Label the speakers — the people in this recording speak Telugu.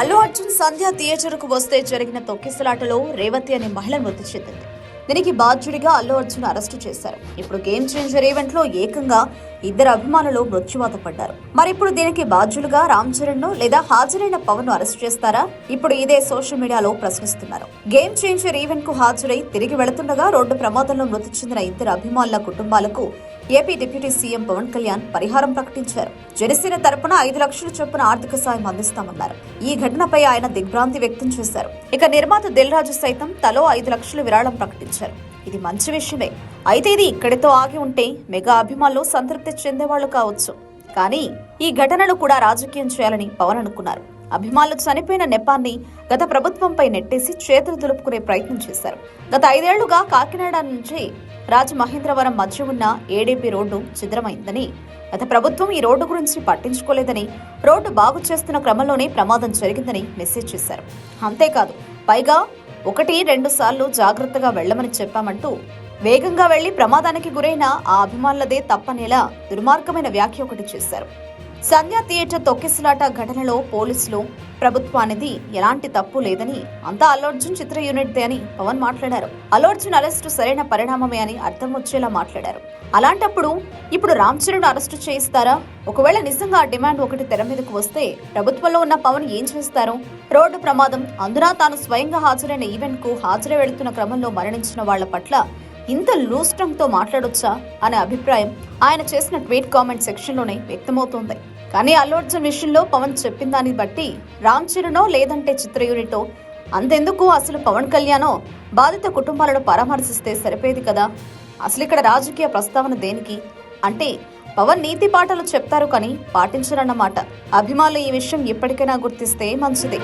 Speaker 1: అల్లు అర్జున్ సంధ్య థియేటర్కు వస్తే జరిగిన తొక్కిసలాటలో రేవతి అనే మహిళ మృతి చెందింది. దీనికి బాధ్యుడిగా అల్లు అర్జున్ అరెస్టు చేశారు. ఇప్పుడు గేమ్ చేంజర్ ఈవెంట్లో ఏకంగా ఇద్దరు అభిమానులు మృత్యువాత పడ్డారు. మరి ఇప్పుడు దీనికి బాధ్యులుగా రామ్ చరణ్ను లేదా హాజరైన పవన్ను అరెస్ట్ చేస్తారా? ఇప్పుడు ఇదే సోషల్ మీడియాలో ప్రశ్నిస్తున్నారు. గేమ్ చేంజర్ ఈవెంట్కు హాజరై తిరిగి వెళుతుండగా రోడ్డు ప్రమాదంలో మృతి చెందిన ఇద్దరు అభిమానుల కుటుంబాలకు AP deputy CM Pawan Kalyan పరిహారం ప్రకటించారు. జనసేన తరపున ఐదు లక్షల చొప్పున ఆర్థిక సాయం అందిస్తామన్నారు. ఈ ఘటనపై ఆయన దిగ్భ్రాంతి వ్యక్తం చేశారు. ఇక నిర్మాత దిల్ రాజు సైతం తలో ఐదు లక్షల విరాళం ప్రకటించారు. ఇది మంచి విషయమే. అయితే ఇది ఇక్కడితో ఆగి ఉంటే మెగా అభిమానులు సంతృప్తి చెందేవాళ్ళు కావచ్చు. కానీ ఈ ఘటనను కూడా రాజకీయం చేయాలని పవన్ అనుకున్నారు. అభిమానులు చనిపోయిన నెపాన్ని గత ప్రభుత్వంపై నెట్టేసి చేతులు దులుపుకునే ప్రయత్నం చేశారు. గత ఐదేళ్ళుగా కాకినాడ నుంచి రాజమహేంద్రవరం మధ్య ఉన్న ఏడీపీ రోడ్డు ఛిద్రమైందని గత ప్రభుత్వం ఈ రోడ్డు గురించి పట్టించుకోలేదని రోడ్డు బాగు చేస్తున్న క్రమంలోనే ప్రమాదం జరిగిందని మెసేజ్ చేశారు. అంతేకాదు పైగా ఒకటి రెండు సార్లు జాగ్రత్తగా వెళ్ళమని చెప్పామంటూ వేగంగా వెళ్ళి ప్రమాదానికి గురైన ఆ అభిమానులదే తప్పనేలా దుర్మార్గమైన వ్యాఖ్య ఒకటి చేశారు. సంధ్యా థియేటర్ తొక్కిసలాట ఘటనలో పోలీసులు ప్రభుత్వానిది ఎలాంటి తప్పు లేదని అంతా అల్లర్జున్ చిత్ర యూనిట్దే అని పవన్ మాట్లాడారు. అల్లర్జున్ అరెస్టు సరైన పరిణామమే అని అర్థం వచ్చేలా మాట్లాడారు. అలాంటప్పుడు ఇప్పుడు రామ్ చరణ్ అరెస్టు చేయిస్తారా? ఒకవేళ నిజంగా ఆ డిమాండ్ ఒకటి తెర మీదకు వస్తే ప్రభుత్వంలో ఉన్న పవన్ ఏం చేస్తారు? రోడ్డు ప్రమాదం అందున తాను స్వయంగా హాజరైన ఈవెంట్కు హాజరు వెళుతున్న క్రమంలో మరణించిన వాళ్ళ పట్ల ఇంత లూస్ టంగ్తో మాట్లాడొచ్చా అనే అభిప్రాయం ఆయన చేసిన ట్వీట్ కామెంట్ సెక్షన్లోనే వ్యక్తమవుతోంది. కానీ అల్లు అర్జున్ విషయంలో పవన్ చెప్పిన దాన్ని బట్టి రామ్ చరణో లేదంటే చిత్ర యూనిటో అంతెందుకు అసలు పవన్ కళ్యాణో? బాధిత కుటుంబాలను పరామర్శిస్తే సరిపోయేది కదా? అసలు ఇక్కడ రాజకీయ ప్రస్తావన దేనికి? అంటే పవన్ నీతి పాటలు చెప్తారు కానీ పాటించరన్నమాట. అభిమానులు ఈ విషయం ఇప్పటికైనా గుర్తిస్తే మంచిది.